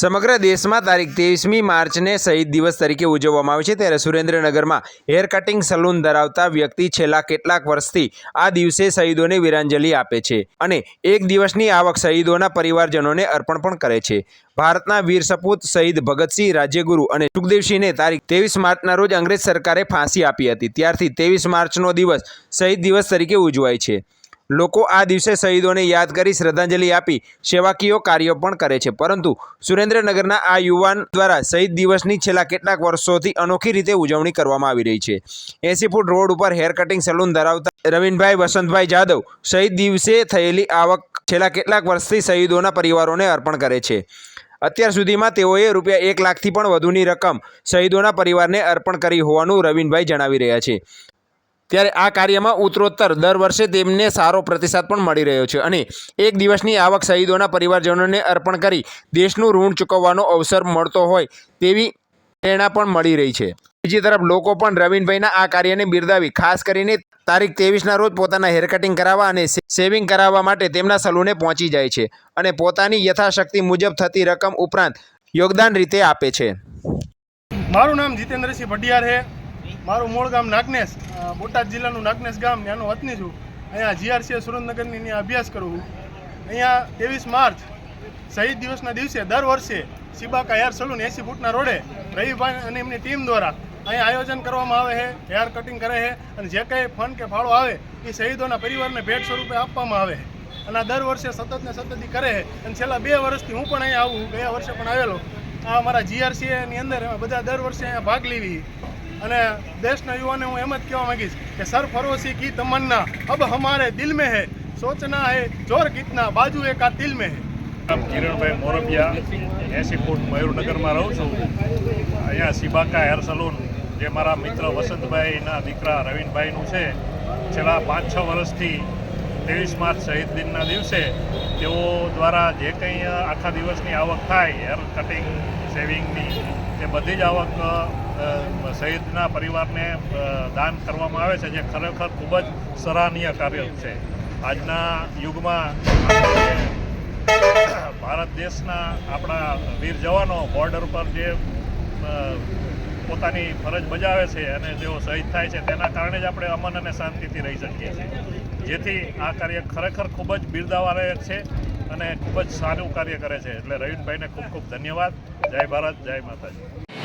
સમગ્ર દેશમાં તારીખ ત્રેવીસમી માર્ચને શહીદ દિવસ તરીકે ઉજવવામાં આવે છે. ત્યારે સુરેન્દ્રનગરમાં હેર કટિંગ સલૂન ધરાવતા વ્યક્તિ છેલ્લા કેટલાક વર્ષથી આ દિવસે શહીદોને વીરાંજલિ આપે છે અને એક દિવસની આવક શહીદોના પરિવારજનોને અર્પણ પણ કરે છે. ભારતના વીર સપૂત શહીદ ભગતસિંહ રાજ્યગુરુ અને સુખદેવસિંહને તારીખ ત્રેવીસ માર્ચના રોજ અંગ્રેજ સરકારે ફાંસી આપી હતી. ત્યારથી ત્રેવીસ માર્ચનો દિવસ શહીદ દિવસ તરીકે ઉજવાય છે. લોકો આ દિવસે શહીદોને યાદ કરી શ્રદ્ધાંજલિ આપી, સેવાકીય કાર્યો પણ કરે છે. પરંતુ સુરેન્દ્રનગરના આ યુવાન દ્વારા શહીદ દિવસની છેલ્લા કેટલાક વર્ષોથી અનોખી રીતે ઉજવણી કરવામાં આવી રહી છે. એસી ફૂટ રોડ ઉપર હેર કટિંગ સલૂન ધરાવતા રવિનભાઈ વસંતભાઈ જાદવ શહીદ દિવસે થયેલી આવક છેલ્લા કેટલાક વર્ષથી શહીદોના પરિવારોને અર્પણ કરે છે. અત્યાર સુધીમાં તેઓએ રૂપિયા એક લાખથી પણ વધુની રકમ શહીદોના પરિવારને અર્પણ કરી હોવાનું રવિનભાઈ જણાવી રહ્યા છે. ત્યારે આ કાર્યમાં ઉત્તરોત્તર. દર વર્ષે તેમને સારો પ્રતિસાદ પણ મળી રહ્યો છે અને એક દિવસની આવક શહીદોના પરિવારજનોને અર્પણ કરી દેશનું ઋણ ચૂકવવાનો અવસર મળતો હોય તેવી પ્રેરણા પણ મળી રહી છે. બીજી તરફ લોકો પણ રવિનભાઈના આ કાર્યને બિરદાવી, ખાસ કરીને તારીખ ત્રેવીસના રોજ પોતાના હેર કટિંગ કરાવવા અને સેવિંગ કરાવવા માટે તેમના સલૂને પહોંચી જાય છે અને પોતાની યથાશક્તિ મુજબ થતી રકમ ઉપરાંત યોગદાન રીતે આપે છે. મારું નામ જીતેન્દ્રસિંહ ભટિયા છે. મારું મૂળ ગામ નાગનેશ બોટાદ જિલ્લાનું નાગનેશ ગામ, ત્યાંનો વતની છું. અહીંયા જીઆરસી સુરેન્દ્રનગરની અભ્યાસ કરું છું. અહીંયા ત્રેવીસ માર્ચ, શહીદ દિવસના દિવસે દર વર્ષે સિબાકા હેર સલૂન એસી ફૂટના રોડે રવિભાઈ અને એમની ટીમ દ્વારા અહીંયા આયોજન કરવામાં આવે છે, હેર કટિંગ કરે છે અને જે કંઈ ફંડ કે ફાળો આવે એ શહીદોના પરિવારને ભેટ સ્વરૂપે આપવામાં આવે અને આ દર વર્ષે સતત ને સતત કરે અને છેલ્લા બે વર્ષથી હું પણ અહીંયા આવું ગયા વર્ષે પણ આવેલો. આ અમારા જીઆરસીએની અંદર બધા દર વર્ષે અહીંયા ભાગ લેવી અને દેશના યુવાને હું એમ જ કહેવા માંગીશ કે સર ફરોશી કી તમન્ના, અબ હમારે દિલ મે હે. સોચના હે, જોર કિતના બાજુ એક આ દિલ મે હે. કિરણભાઈ મોરબિયા, એસી ફૂટ મયુરનગરમાં રહું છું. અહીંયા સિબાકા હેર સલૂન, જે મારા મિત્ર વસંતભાઈના દીકરા રવિનભાઈનું છે. છેલ્લા પાંચ છ વર્ષથી ત્રેવીસ માર્ચ શહીદ દિનના દિવસે તેઓ દ્વારા જે કંઈ આખા દિવસની આવક થાય, હેર કટિંગ સેવિંગની તે બધી જ આવક શહીદના પરિવારને દાન કરવામાં આવે છે, જે ખરેખર ખૂબ જ સરાહનીય કાર્ય છે. આજના યુગમાં ભારત દેશના આપણા વીર જવાનો બોર્ડર પર જે પોતાની ફરજ બજાવે છે અને જેઓ શહીદ થાય છે, તેના કારણે જ આપણે અમન અને શાંતિથી રહી શકીએ છીએ. જેથી આ કાર્ય ખરેખર ખૂબ જ બિરદાવાલાયક છે અને ખૂબ જ સારું કાર્ય કરે છે. એટલે રવિનભાઈને ખૂબ ખૂબ ધન્યવાદ. જય ભારત, જય માતાજી.